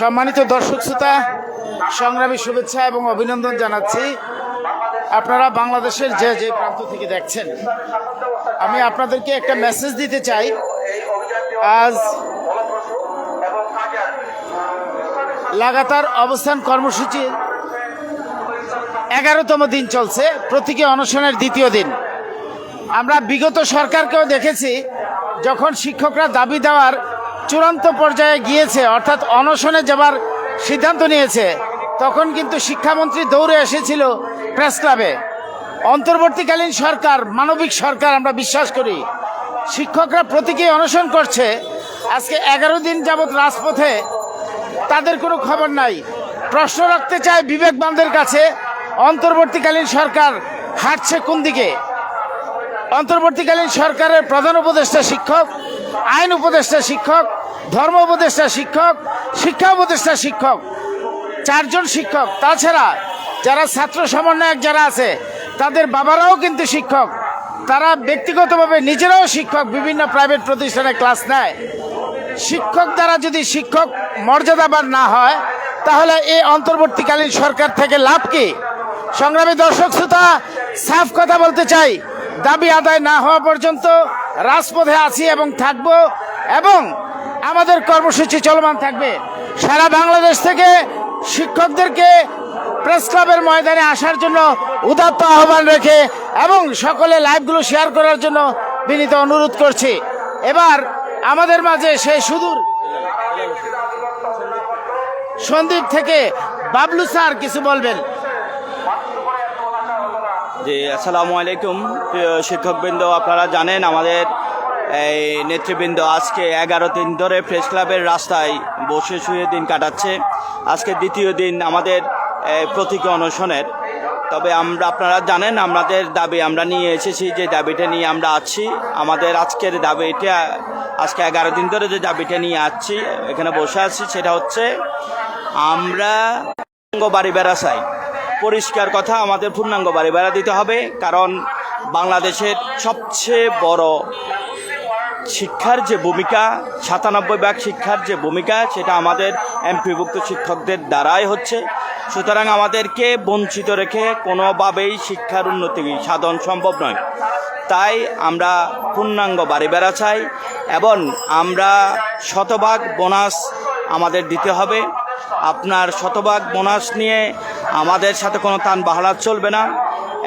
সম্মানিত দর্শক শ্রোতা, সংগ্রামী শুভেচ্ছা এবং অভিনন্দন জানাচ্ছি। আপনারা বাংলাদেশের যে যে প্রান্ত থেকে দেখছেন, আমি আপনাদেরকে একটা মেসেজ দিতে চাই। আজ লাগাতার অবস্থান কর্মসূচির এগারোতম দিন চলছে, প্রতীকী অনশনের দ্বিতীয় দিন। আমরা বিগত সরকারকেও দেখেছি, যখন শিক্ষকরা দাবি দেওয়ার চূড়ান্ত পর্যায়ে গিয়েছে, অর্থাৎ অনশনে যাবার সিদ্ধান্ত নিয়েছে। তখন কিন্তু শিক্ষামন্ত্রী দৌড়ে এসেছিল প্রেস ক্লাবে। অন্তর্বর্তীকালীন সরকার, মানবিক সরকার আমরা বিশ্বাস করি। শিক্ষকরা প্রতীকী অনশন করছে। আজকে এগারো দিন যাবৎ রাজপথে তাদের কোনো খবর নাই। প্রশ্ন রাখতে চায় বিবেকবানদের কাছে, অন্তর্বর্তীকালীন সরকার হাঁটছে কোন দিকে? অন্তর্বর্তীকালীন সরকারের প্রধান উপদেষ্টা শিক্ষক আইন উপদেষ্টা শিক্ষক, ধর্ম উপদেষ্টা শিক্ষক, শিক্ষা উপদেষ্টা শিক্ষক, চারজন শিক্ষক। তাছাড়া যারা ছাত্র সমন্বয়ক যারা আছে, তাদের বাবারাও কিন্তু শিক্ষক। তারা ব্যক্তিগতভাবে নিজেরাও শিক্ষক, বিভিন্ন প্রাইভেট প্রতিষ্ঠানে ক্লাস নেয়। শিক্ষক দ্বারা যদি শিক্ষক মর্যাদাবান না হয়, তাহলে এই অন্তর্বর্তীকালীন সরকার থেকে লাভ কি? সংগ্রামী দর্শক শ্রোতা, সাফ কথা বলতে চাই, দাবি আদায় না হওয়া পর্যন্ত রাজপথে আছি এবং থাকব, এবং আমাদের কর্মসূচি চলমান থাকবে। সারা বাংলাদেশ থেকে শিক্ষকদেরকে প্রেস ক্লাবের ময়দানে আসার জন্য উদাত্ত আহ্বান রেখে এবং সকলে লাইভগুলো শেয়ার করার জন্য বিনীত অনুরোধ করছি। এবার আমাদের মাঝে সেই সুদূর সন্দীপ থেকে বাবলু স্যার কিছু বলবেন। জি, আসসালামু আলাইকুম, প্রিয় শিক্ষকবৃন্দ, আপনারা জানেন আমাদের এই নেতৃবৃন্দ আজকে এগারো দিন ধরে প্রেস ক্লাবের রাস্তায় বসে শুয়ে দিন কাটাচ্ছে। আজকে দ্বিতীয় দিন আমাদের প্রতীকী অনশনের। তবে আমরা, আপনারা জানেন, আমাদের দাবি আমরা নিয়ে এসেছি, যে দাবিটা নিয়ে আমরা আছি। আমাদের আজকের দাবিটা, আজকে এগারো দিন ধরে যে দাবিটা নিয়ে আসছি এখানে বসে আছি, সেটা হচ্ছে আমরা বাড়ি বেড়া চাই পরিষ্কার কথা, আমাদের পূর্ণাঙ্গ বাড়ি বেড়া দিতে হবে, কারণ বাংলাদেশের সবচেয়ে বড় শিক্ষার যে ভূমিকা, সাতানব্বই ভাগ শিক্ষার যে ভূমিকা, সেটা আমাদের এমপিভুক্ত শিক্ষকদের দ্বারাই হচ্ছে। সুতরাং আমাদেরকে বঞ্চিত রেখে কোনোভাবেই শিক্ষার উন্নতি সাধন সম্ভব নয়। তাই আমরা পূর্ণাঙ্গ বাড়ি বেড়া চাই, এবং আমরা শতভাগ বোনাস আমাদের দিতে হবে। আপনার শতভাগ বোনাস নিয়ে আমাদের সাথে কোনো তান বাহালা চলবে না।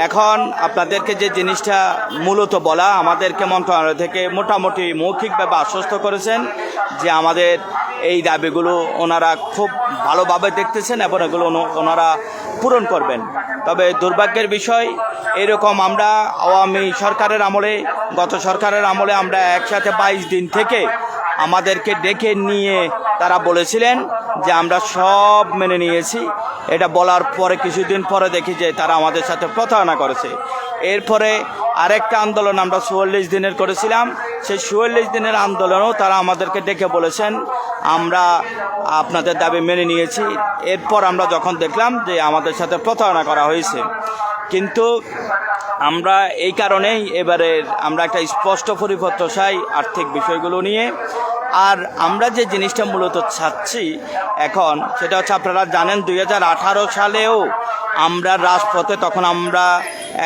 এখন আপনাদেরকে যে জিনিসটা মূলত বলা, আমাদেরকে মন্ত্রণালয় থেকে মোটামুটি মৌখিকভাবে আশ্বস্ত করেছেন যে আমাদের এই দাবিগুলো ওনারা খুব ভালোভাবে দেখতেছেন এবং এগুলো ওনারা পূরণ করবেন। তবে দুর্ভাগ্যের বিষয়, এরকম আমরা আওয়ামী সরকারের আমলে, গত সরকারের আমলে আমরা একসাথে বাইশ দিন থেকে আমাদেরকে ডেকে নিয়ে তারা বলেছিলেন যে আমরা সব মেনে নিয়েছি। এটা বলার পরে কিছুদিন পরে দেখি যে তারা আমাদের সাথে প্রতারণা করেছে। এরপরে আরেকটা আন্দোলন আমরা চুয়াল্লিশ দিনের করেছিলাম। সেই চুয়াল্লিশ দিনের আন্দোলনও তারা আমাদেরকে ডেকে বলেছেন, আমরা আপনাদের দাবি মেনে নিয়েছি। এরপর আমরা যখন দেখলাম যে আমাদের সাথে প্রতারণা করা হয়েছে। কিন্তু আমরা এই কারণেই এবারে আমরা একটা স্পষ্ট পরিপত্র চাই আর্থিক বিষয়গুলো নিয়ে। আর আমরা যে জিনিসটা মূলত চাচ্ছি এখন, সেটা হচ্ছে আপনারা জানেন দু হাজার আঠারো সালেও আমরা রাজপথে, তখন আমরা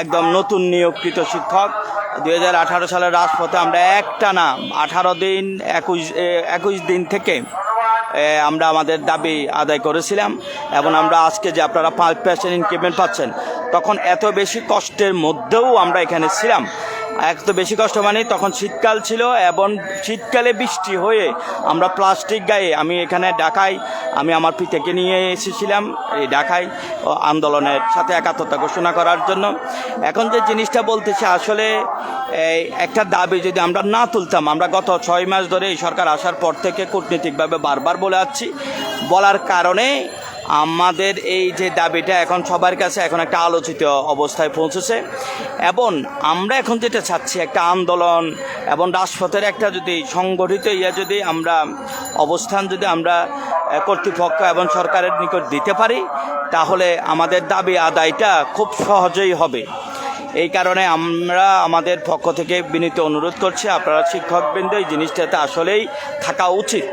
একদম নতুন নিয়োগকৃত শিক্ষক, দুই হাজার আঠারো সালের রাজপথে আমরা একটা না, আঠারো দিন, একুশ একুশ দিন থেকে আমরা আমাদের দাবি আদায় করেছিলাম এবং আমরা আজকে যে আপনারা পাঁচ পার্সেন্ট ইনক্রিমেন্ট পাচ্ছেন, তখন এত বেশি কষ্টের মধ্যেও আমরা এখানে ছিলাম। এত বেশি কষ্ট মানে তখন শীতকাল ছিল এবং শীতকালে বৃষ্টি হয়ে আমরা প্লাস্টিক গায়ে, আমি এখানে ঢাকায়, আমি আমার পিতাকে নিয়ে এসেছিলাম এই ঢাকায় আন্দোলনের সাথে একাত্মতা ঘোষণা করার জন্য। এখন যে জিনিসটা বলতেছি, আসলে এই একটা দাবি যদি আমরা না তুলতাম, আমরা গত ছয় মাস ধরে এই সরকার আসার পর থেকে কূটনীতিকভাবে বারবার বলে আসছি, বলার কারণে আমাদের এই যে দাবিটা এখন সবার কাছে এখন একটা আলোচিত অবস্থায় পৌঁছেছে। এবং আমরা এখন যেটা চাচ্ছি, একটা আন্দোলন এবং রাজপথের একটা যদি সংগঠিত ইয়ে যদি আমরা অবস্থান যদি আমরা কর্তৃপক্ষ এবং সরকারের নিকট দিতে পারি, তাহলে আমাদের দাবি আদায়টা খুব সহজেই হবে। এই কারণে আমরা আমাদের পক্ষ থেকে বিনীত অনুরোধ করছি, আপনারা শিক্ষকবৃন্দ এই জিনিসটাতে আসলেই থাকা উচিত।